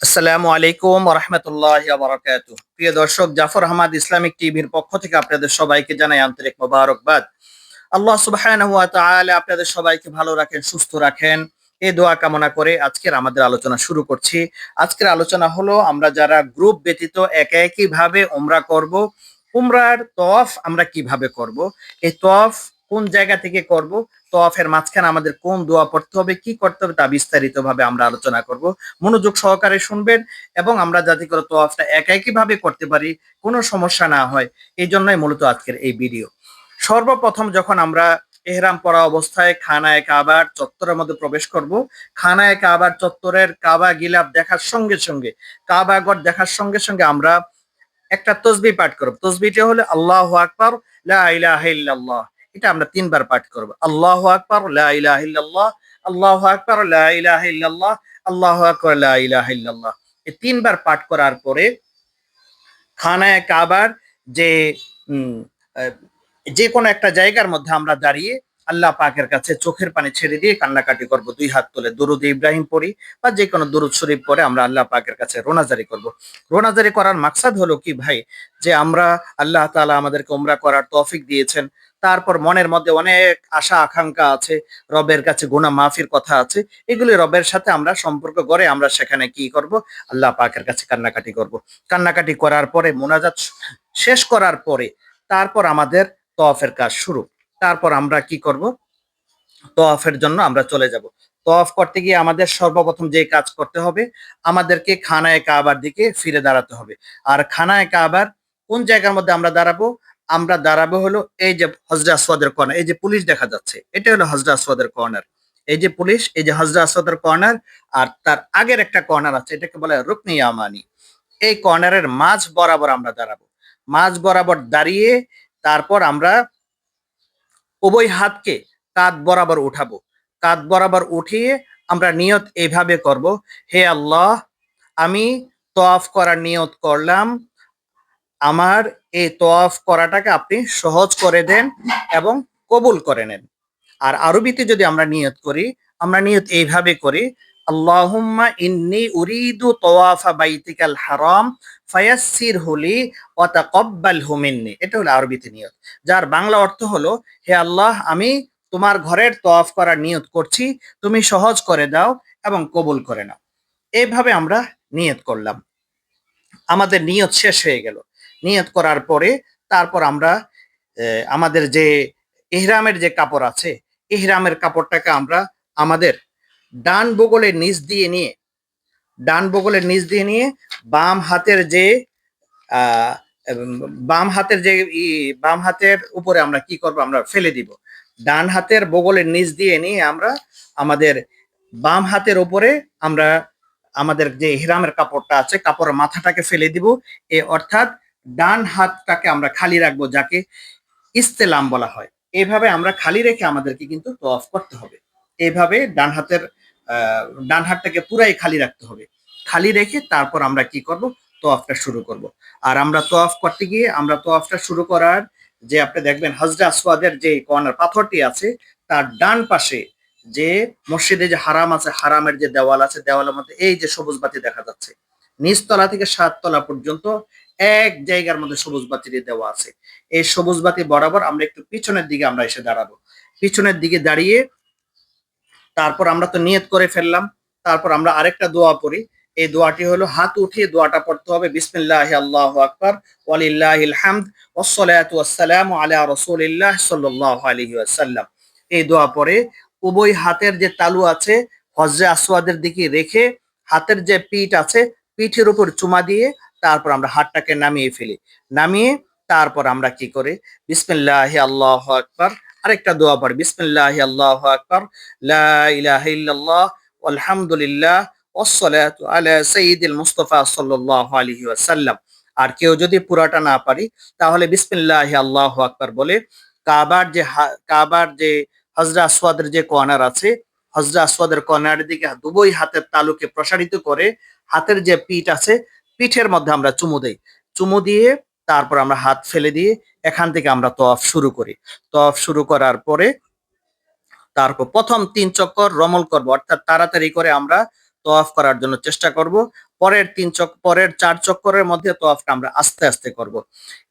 আসসালামু আলাইকুম রহমতুল্লাহ বারাকাতু প্রিয় দর্শক, জাফর আহমদ ইসলামিক টিভির পক্ষ থেকে আপনাদের সবাইকে জানাই আন্তরিক মোবারকবাদ। আল্লাহ তাআলা আপনাদের সবাইকে ভালো রাখেন, সুস্থ রাখেন। এই দোয়া কামনা করে আজকের আমাদের আলোচনা শুরু করছি। আজকের আলোচনা হলো, আমরা যারা গ্রুপ ব্যতীত একা একই ভাবে উমরা করব, উমরার তফ আমরা কীভাবে করব? এই তফ কোন জায়গা থেকে করব, তফের মাঝখানে আমাদের কোন দোয়া পড়তে হবে, কি করতে হবে তা বিস্তারিত ভাবে আমরা আলোচনা করব। মনোযোগ সহকারে শুনবেন এবং আমরা যাতে করে তোয়াফটা একা একই ভাবে করতে পারি, কোনো সমস্যা না হয়, এই জন্যই মূলত আজকের এই ভিডিও। সর্বপ্রথম যখন আমরা এহরাম পরা অবস্থায় খানায় কাবার চত্বরের মধ্যে প্রবেশ করব, খানায় কাবার চত্বরের কাবা গিলাপ দেখার সঙ্গে সঙ্গে কাবাগর দেখার সঙ্গে সঙ্গে আমরা একটা তসবি পাঠ করব। তসবিটা হলো আল্লাহ আকবর, লা ইলাহা ইল্লাল্লাহ। এটা আমরা তিনবার পাঠ করব। আল্লাহ আকবর, লা ইলাহা ইল্লাল্লাহ, আল্লাহ আকবর, লা ইলাহা ইল্লাল্লাহ, আল্লাহ আকবর, লা ইলাহা ইল্লাল্লাহ। এই তিনবার পাঠ করার পরে খানায় কাবার যে যে কোনো একটা জায়গার মধ্যে আমরা দাঁড়িয়ে আল্লাহ পাকের কাছে চোখের পানি ছেড়ে দিয়ে কান্নাকাটি করব, দুই হাত তুলে দরুদ ইব্রাহিম পড়ি বা যে কোনো দরুদ শরীফ পরে আমরা আল্লাহ পাকের কাছে রোনাজারি করব। রোনাজারি করার মাকসাদ হলো কি ভাই? যে আমরা আল্লাহ তাআলা আমাদেরকে উমরা করার তৌফিক দিয়েছেন তারপর মনের মধ্যে অনেক আশা, আকাঙ্ক্ষা আছে, রবের কাছে গুনাহ মাফির কথা আছে। এগুলি রবের সাথে আমরা সম্পর্ক করে আমরা সেখানে কি করব? আল্লাহ পাকের কাছে কান্নাকাটি করব। কান্নাকাটি করার পরে, মোনাজাত শেষ করার পরে, তারপর আমাদের তফের কাজ শুরু। তারপর আমরা কি করব? তফের জন্য আমরা চলে যাব। তফ করতে গিয়ে আমাদের সর্বপ্রথম যে কাজ করতে হবে, আমাদেরকে খানায় কাবার দিকে ফিরে দাঁড়াতে হবে। আর খানায় কাবার কোন জায়গার মধ্যে আমরা দাঁড়াবো? আমরা দাঁড়াবো হলো এই যে হজরা আসওয়াদের কর্নার এই যে পুলিশ দেখা যাচ্ছে এটা হলো হজরা আসওয়াদের কর্নার এই যে পুলিশ, এই যে হজরা আসওয়াদের কর্নার আর তার আগের একটা কর্নার আছে, এটাকে বলে রুকনি আমানি এই কর্নারের মাঝ বরাবর আমরা দাঁড়াবো। মাঝ বরাবর দাঁড়িয়ে তারপর আমরা উভয় হাতকে কাঁধ বরাবর উঠাবো। কাঁধ বরাবর উঠিয়ে আমরা নিয়ত এইভাবে করব, হে আল্লাহ, আমি তফ করার নিয়ত করলাম, আমার এই তোয়াফ করাটাকে আপনি সহজ করে দেন এবং কবুল করে নেন। আর আরবিতে যদি আমরা নিয়ত করি, আমরা নিয়ত এইভাবে করি, আল্লাহুম্মা ইন্নি উরিদু তোয়াফা বাইতিকাল হারাম ফায়াসসির হুলি ওয়া তাকাব্বালহু মিন্নি। এটা হলো আরবিতে নিয়ত। যার বাংলা অর্থ হলো, হে আল্লাহ, আমি তোমার ঘরের তোয়াফ করার নিয়ত করছি, তুমি সহজ করে দাও এবং কবুল করে নাও। এইভাবে আমরা নিয়ত করলাম। আমাদের নিয়ত শেষ হয়ে গেল। নিয়ত করার পরে তারপর আমরা আমাদের যে ইহরামের যে কাপড় আছে, ইহরামের কাপড়টাকে আমরা আমাদের ডান বগলের নিচ দিয়ে নিয়ে, ডান বগলের নিচ দিয়ে নিয়ে বাম হাতের যে বাম হাতের যে বাম হাতের উপরে আমরা কি করব? আমরা ফেলে দিব। ডান হাতের বগলের নিচ দিয়ে নিয়ে আমরা আমাদের বাম হাতের উপরে আমরা আমাদের যে হিরামের কাপড়টা আছে, কাপড়ের মাথাটাকে ফেলে দিব। এ অর্থাৎ ডান হাতটাকে আমরা খালি রাখব, যাকে ইস্তেলাম বলা হয়। এইভাবে আমরা খালি রেখে আমাদেরকে কিন্তু তোয়াফ করতে হবে। এইভাবে ডান হাতের ডান হাতটাকে পুরাই খালি রাখতে হবে। খালি রেখে তারপর আমরা কি করব? তোয়াফটা শুরু করব। আর আমরা তোয়াফ করতে গিয়ে, আমরা তোয়াফটা শুরু করার যে আপনি দেখবেন হজরা আসওয়াদের যে কর্নার পাথরটি আছে, তার ডান পাশে যে মসজিদে যে হারাম আছে, হারামের যে দেওয়াল আছে, দেওয়ালের মধ্যে এই যে সবুজ বাতি দেখা যাচ্ছে, নিচতলা থেকে সাততলা পর্যন্ত এক জায়গার মধ্যে সবুজ বাতি দেওয়া আছে। এই সবুজ বাতি বরাবর আমরা একটু পিছনের দিকে আমরা এসে দাঁড়াবো। পিছনের দিকে দাঁড়িয়ে তারপর আমরা তো নিয়ত করে ফেললাম, তারপর আমরা আরেকটা দোয়া পড়ি। এই দোয়াটি হলো, হাত উঠিয়ে দোয়াটা পড়তে হবে, বিসমিল্লাহ আল্লাহু আকবার, ওয়ালিল্লাহিল হামদ ওয়াসসালাতু ওয়াসসালামু আলা রাসূলিল্লাহ সাল্লাল্লাহু আলাইহি ওয়াসাল্লাম। এই দোয়া পরে উভয় হাতের যে তালু আছে হজরে আসওয়াদের দিকে রেখে হাতের যে পিঠ আছে, পিঠের উপর চুমা দিয়ে তারপর আমরা হাতটাকে নামিয়ে ফেলি। নামিয়ে তারপর আমরা কি করি? বিসমিল্লাহ আল্লাহু আকবার। আরেকটা দোয়া পড়ি। বিসমিল্লাহ আল্লাহু আকবার। লা ইলাহা ইল্লাল্লাহ। আলহামদুলিল্লাহ আর কেউ যদি পুরাটা না পারি, তাহলে বিসমিল্লাহ আল্লাহু আকবার বলে কাবার যে কাবার যে হজরা যে কর্নার আছে হজরা আসওয়াদের কর্নারের দিকে দুবই হাতের তালুকে প্রসারিত করে হাতের যে পিঠ আছে পিঠের মধ্যে আমরা চুমু দেই। চুমু দিয়ে তারপর আমরা হাত ফেলে দিয়ে এখান থেকে আমরা তফ শুরু করি। তফ শুরু করার পরে তারপর প্রথম তিন চক্কর রমল করব। অর্থাৎ তাড়াতাড়ি করে আমরা তোয়াফ করার জন্য চেষ্টা করব। পরের তিন চক, পরের চার চক্করের মধ্যে তোয়াফটা আমরা আস্তে আস্তে করব।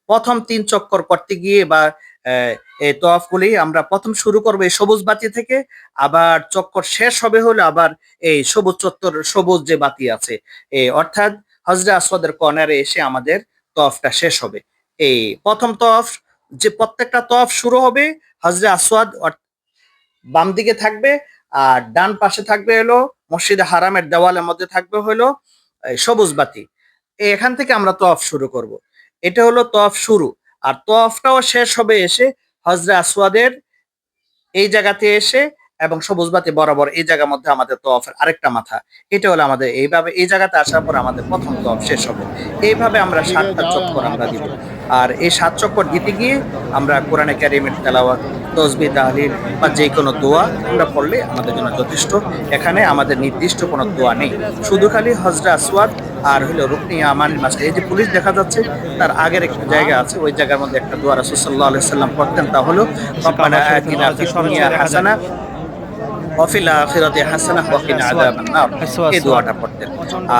প্রথম তিন চক্কর করতে গিয়ে বা এই তোয়াফগুলি আমরা প্রথম শুরু করব এই সবুজ বাতি থেকে। আবার চক্কর শেষ হবে হলে আবার এই সবুজ চত্বর, সবুজ যে বাতি আছে, এই অর্থাৎ হজরা আসওয়াদের কর্নারে এসে আমাদের তফটা শেষ হবে। এই প্রথম তফ যে প্রত্যেকটা তফ শুরু হবে হজরে আসওয়াদ বাম দিকে থাকবে আর ডান পাশে থাকবে হলো মসজিদে হারামের দেওয়ালের মধ্যে থাকবে হলো সবুজ বাতি। এখান থেকে আমরা তফ শুরু করব। এটা হলো তফ শুরু। আর তফটাও শেষ হবে এসে হজরে আসওয়াদের এই জায়গাতে এসে এবং সবুজ বাতি বরাবর এই জায়গার মধ্যে আমাদের তফের আরেকটা মাথা। এটা হলো আমাদের, এইভাবে এই জায়গাতে আসার পর আমাদের প্রথম তফ শেষ হবে। এইভাবে আমরা সাতটা চক্কর আমরা দিব। আর এই সাত চক্কর দিতে গিয়ে আমরা কোরআনে ক্যারিমের তেলাওয়াত তসবি তাহলিল বা যে কোনো দোয়া আমরা পড়লে আমাদের জন্য যথেষ্ট। এখানে আমাদের নির্দিষ্ট কোনো দোয়া নেই। শুধু খালি হজরা আসওয়াদ আর হলো রুকনি আমানির মাঝখানে। এই যে পুলিশ দেখা যাচ্ছে, তার আগের একটা জায়গা আছে, ওই জায়গার মধ্যে একটা দোয়া রাসূল সাল্লাল্লাহু আলাইহি সাল্লাম পড়তেন। তা হলো আখিরাতে হাসানা ওয়া কিনা আযাবান নার এই দোয়াটা পড়তেন।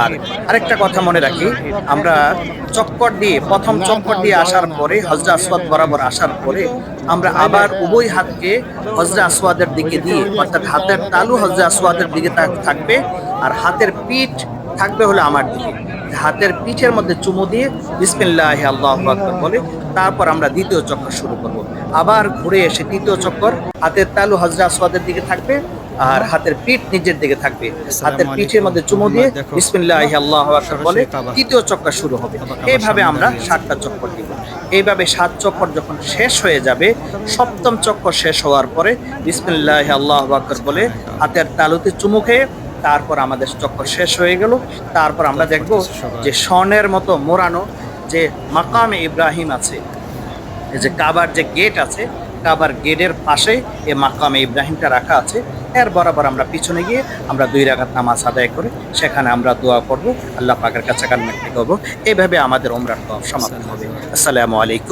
আর আরেকটা কথা মনে রাখি, আমরা চক্কর দিয়ে, প্রথম চক্কর দিয়ে আসার পরে হজরা আসওয়াদ বরাবর আসার পরে, আমরা আবার উভয় হাতকে হজরা আসওয়াদের দিকে দিয়ে, অর্থাৎ হাতের তালু হজরা আসওয়াদের দিকে থাকবে, আর হাতের পিঠ থাকবে হলো আমার দিকে। হাতের পিঠের মধ্যে চুমু দিয়ে বিসমিল্লাহ, আল্লাহ আকবর বলে, তারপর আমরা দ্বিতীয় চক্কর শুরু করব। আবার ঘুরে এসে তৃতীয় চক্কর, হাতের তালু হজরা আসওয়াদের দিকে থাকবে আর হাতের পিঠ নিচের দিকে থাকবে। হাতের পিঠের মধ্যে চুমু দিয়ে বিসমিল্লাহ আল্লাহ আকবর বলে তৃতীয় চক্কর শুরু হবে। এইভাবে আমরা সাতটা চক্কর দিব। এইভাবে সাত চক্কর যখন শেষ হয়ে যাবে সপ্তম চক্কর শেষ হওয়ার পরে বিসমিল্লাহ আল্লাহ আকবর বলে হাতের তালুতে চুমু খেয়ে তারপর আমাদের চক্কর শেষ হয়ে গেল। তারপর আমরা দেখব যে স্বর্ণের মতো মোড়ানো যে মাকামে ইব্রাহিম আছে এই যে কাবার যে গেট আছে কাবার গেটের পাশে এই মাকামে ইব্রাহিমটা রাখা আছে। এর বরাবর আমরা পিছনে গিয়ে আমরা দুই রাগাত নামাজ আদায় করে সেখানে আমরা দোয়া করব, আল্লাহ পাকের কাছে কান্নাকাটি করব এভাবে আমাদের ওমরার সমাপ্ত হবে। আসসালামু আলাইকুম।